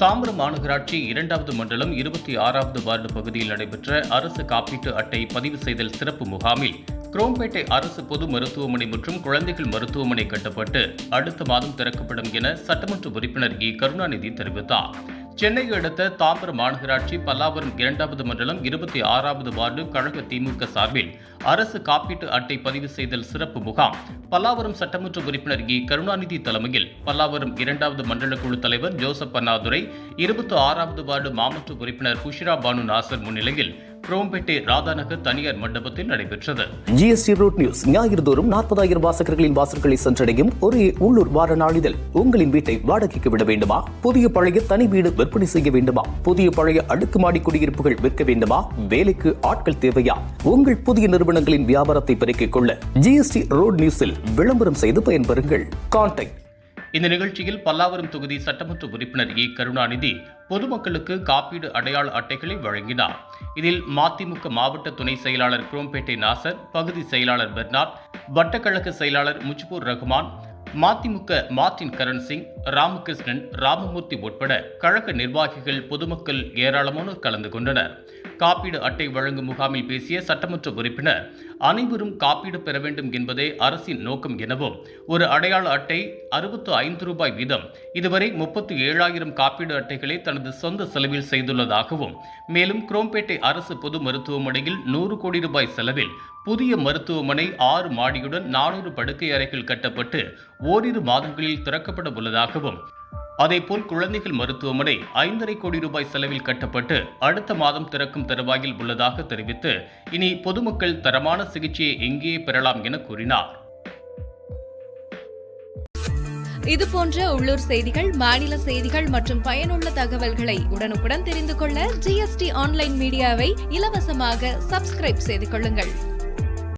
மாநகராட்சி இரண்டாவது மண்டலம் இருபத்தி ஆறாவது வார்டு பகுதியில் நடைபெற்ற அரசு காப்பீட்டு அட்டை பதிவு செய்தல் சிறப்பு முகாமில் குரோம்பேட்டை அரசு பொது மருத்துவமனை மற்றும் குழந்தைகள் மருத்துவமனை கட்டப்பட்டு அடுத்த மாதம் திறக்கப்படும் என சட்டமன்ற உறுப்பினர் இ கருணாநிதி தெரிவித்தார். சென்னையை அடுத்த தாம்பரம் மாநகராட்சி பல்லாவரம் இரண்டாவது மண்டலம் இருபத்தி ஆறாவது வார்டு கழக திமுக சார்பில் அரசு காப்பீட்டு அட்டை பதிவு செய்தல் சிறப்பு முகாம். பல்லாவரம் சட்டமன்ற உறுப்பினர் இ. கருணாநிதி தலைமையில் பல்லாவரம் இரண்டாவது மண்டல குழு தலைவர் ஜோசப் அண்ணாதுரை இருபத்தி ஆறாவது வார்டு மாமன்ற உறுப்பினர் புஷிரா பானு நாசர் முன்னிலையில் குரோம்பேட்டை ராதாநகர் தனியார் மண்டபத்தில் நடைபெற்றது. ஜிஎஸ்டி ரூட் நியூஸ் ஞாயிறு தோறும் நாற்பதாயிரம் வாசகர்களின் வாசல்களை சென்றடையும் ஒரே உள்ளூர் வார நாளிதழ் உங்களின் வீட்டை வாடகைக்கு விட வேண்டுமா? புதிய பழைய தனி வீடு விற்பனை செய்ய வேண்டுமா? புதிய பழைய அடுக்குமாடி குடியிருப்புகள் விற்க வேண்டுமா? வேலைக்கு ஆட்கள் தேவையா? உங்கள் புதிய நிறுவனங்களின் வியாபாரத்தை பெருக்கிக் கொள்ள ஜிஎஸ்டி ரோட் நியூஸில் விளம்பரம் செய்து பயன்பெறுங்கள். கான்டாக்ட் இந்த நிகழ்ச்சியில் பல்லாவரம் தொகுதி சட்டமன்ற உறுப்பினர் இ கருணாநிதி பொதுமக்களுக்கு காப்பீடு அடையாள அட்டைகளை வழங்கினார். இதில் மதிமுக மாவட்ட துணை செயலாளர் குரோம்பேட்டை நாசர் பகுதி செயலாளர் பெர்னாட் வட்டக்கழக செயலாளர் முஜ்பூர் ரஹ்மான் மதிமுக மார்டின் கரண் சிங் ராமகிருஷ்ணன் ராமமூர்த்தி உட்பட கழக நிர்வாகிகள் பொதுமக்கள் ஏராளமானோர் கலந்து கொண்டனர். காப்பீடு அட்டை வழங்கும் முகாமில் பேசிய சட்டமன்ற உறுப்பினர் அனைவரும் காப்பீடு பெற வேண்டும் என்பதே அரசின் நோக்கம் எனவும் ஒரு அடையாள அட்டை அறுபத்து ஐந்து ரூபாய் வீதம் இதுவரை முப்பத்தி ஏழாயிரம் காப்பீடு அட்டைகளை தனது சொந்த செலவில் செய்துள்ளதாகவும் மேலும் குரோம்பேட்டை அரசு பொது மருத்துவமனையில் நூறு கோடி ரூபாய் செலவில் புதிய மருத்துவமனை ஆறு மாடியுடன் நானூறு படுக்கை அறைகள் கட்டப்பட்டு ஓரிரு மாதங்களில் திறக்கப்பட உள்ளதாகவும் அதேபோல் குழந்தைகள் மருத்துவமனை ஐந்தரை கோடி ரூபாய் செலவில் கட்டப்பட்டு அடுத்த மாதம் திறக்கும் தருவாயில் உள்ளதாக தெரிவித்து இனி பொதுமக்கள் தரமான சிகிச்சையை எங்கேயே பெறலாம் என கூறினார். இது போன்ற உள்ளூர் செய்திகள் மாநில செய்திகள் மற்றும் பயனுள்ள தகவல்களை உடனுக்குடன் தெரிந்து கொள்ள ஜிஎஸ்டி ஆன்லைன் மீடியாவை இலவசமாக சப்ஸ்கிரைப் செய்து கொள்ளுங்கள்.